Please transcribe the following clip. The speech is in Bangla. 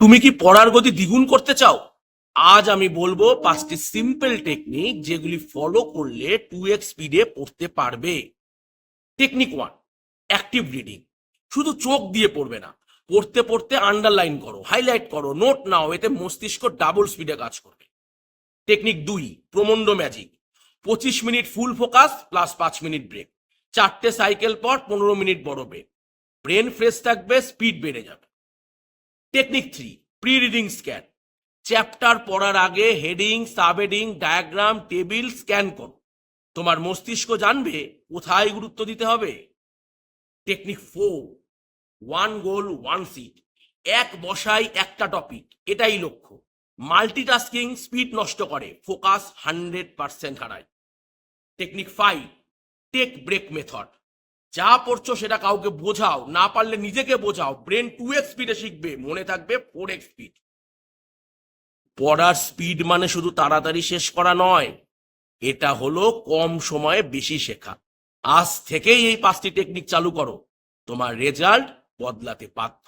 তুমি কি পড়ার গতি দ্বিগুণ করতে চাও? আজ আমি বলব পাঁচটি সিম্পল টেকনিক যেগুলি ফলো করলে টু এক্স স্পিডে পড়তে পারবে। টেকনিক ওয়ান অ্যাক্টিভ রিডিং শুধু চোখ দিয়ে পড়বে না, পড়তে পড়তে আন্ডারলাইন করো হাইলাইট করো নোট নাও, এতে মস্তিষ্ক ডাবল স্পিডে কাজ করবে। টেকনিক দুই প্রমন্ড ম্যাজিক পঁচিশ মিনিট ফুল ফোকাস প্লাস পাঁচ মিনিট ব্রেক চারটে সাইকেল পর পনেরো মিনিট বড় ব্রেক ব্রেন ফ্রেশ থাকবে স্পিড বেড়ে যাবে। Technique three pre reading scan chapter পড়ার আগে heading sub heading diagram table scan করো। তোমার মস্তিষ্ক জানবে কোথায় গুরুত্ব দিতে হবে। Technique four one goal one seat এক বসাই একটা টপিক এটাই লক্ষ্য। মাল্টিটাস্কিং স্পিড নষ্ট করে ফোকাস হান্ড্রেড পার্সেন্ট হারায়। Technique five take break method যা পড়ছো সেটা কাউকে বোঝাও, না পারলে নিজেকে বোঝাও। ব্রেন টু এক্স স্পিডে শিখবে, মনে থাকবে ফোর এক্স স্পিড পড়ার স্পিড মানে শুধু তাড়াতাড়ি শেষ করা নয়, এটা হলো কম সময়ে বেশি শেখা। আজ থেকেই এই পাঁচটি টেকনিক চালু করো। তোমার রেজাল্ট বদলাতে বাধ্য।